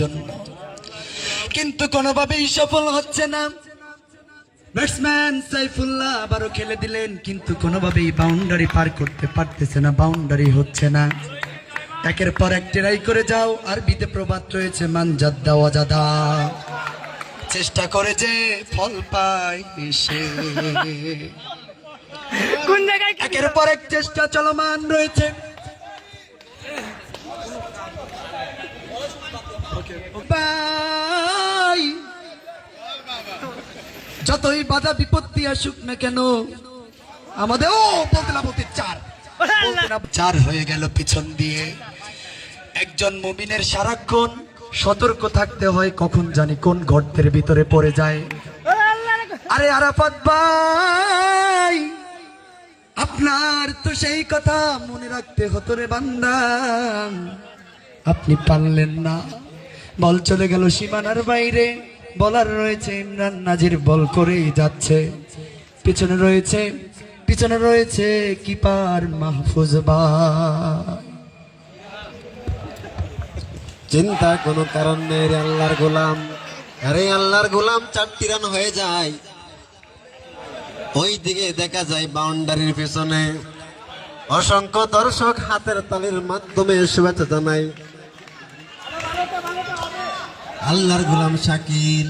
জন্য কিন্তু কোনোভাবেই সফল হচ্ছে না। ব্যাটসম্যান সাইফুল্লাহ আবারও খেলে দিলেন কিন্তু কোনোভাবেই বাউন্ডারি পার করতে পারতেছে না বাউন্ডারি হচ্ছে না। একের পর এক ট্রাই করে যাও আর বিতে প্রবাদ রয়েছে মানজাদ্দা অজাদা চেষ্টা করে যে ফল পায় সে। কোন জায়গায় একের পর এক চেষ্টা চলমান রয়েছে। যতই বাধা বিপত্তি আসুক না কেন আমাদের ও বলতে চার। চার হয়ে গেল পিছন দিয়ে। একজন মুমিনের সারাক্ষণ সতর্ক থাকতে হয়, কখন জানি কোন গর্তের ভিতরে পড়ে যায়। আরে আরাফাত আপনার তো সেই কথা মনে রাখতে হতো রে বান্দা। আপনি পারলেন না। বল চলে গেল সীমানার বাইরে। বলার রয়েছে, ইমরান নাজির বল করেই যাচ্ছে। পিছনে রয়েছে পিছনে রয়েছে কিপার মাহফুজ চিন্তা কোনো কারণ নেই রে আল্লাহর গোলাম। আরে আল্লাহর গোলাম চারটি রান হয়ে যায়। ওই দিকে দেখা যায় বাউন্ডারির পেছনে। অসংখ্য দর্শক হাতের তালির মাধ্যমে শুভেচ্ছা জানাই আল্লাহর গোলাম শাকিল।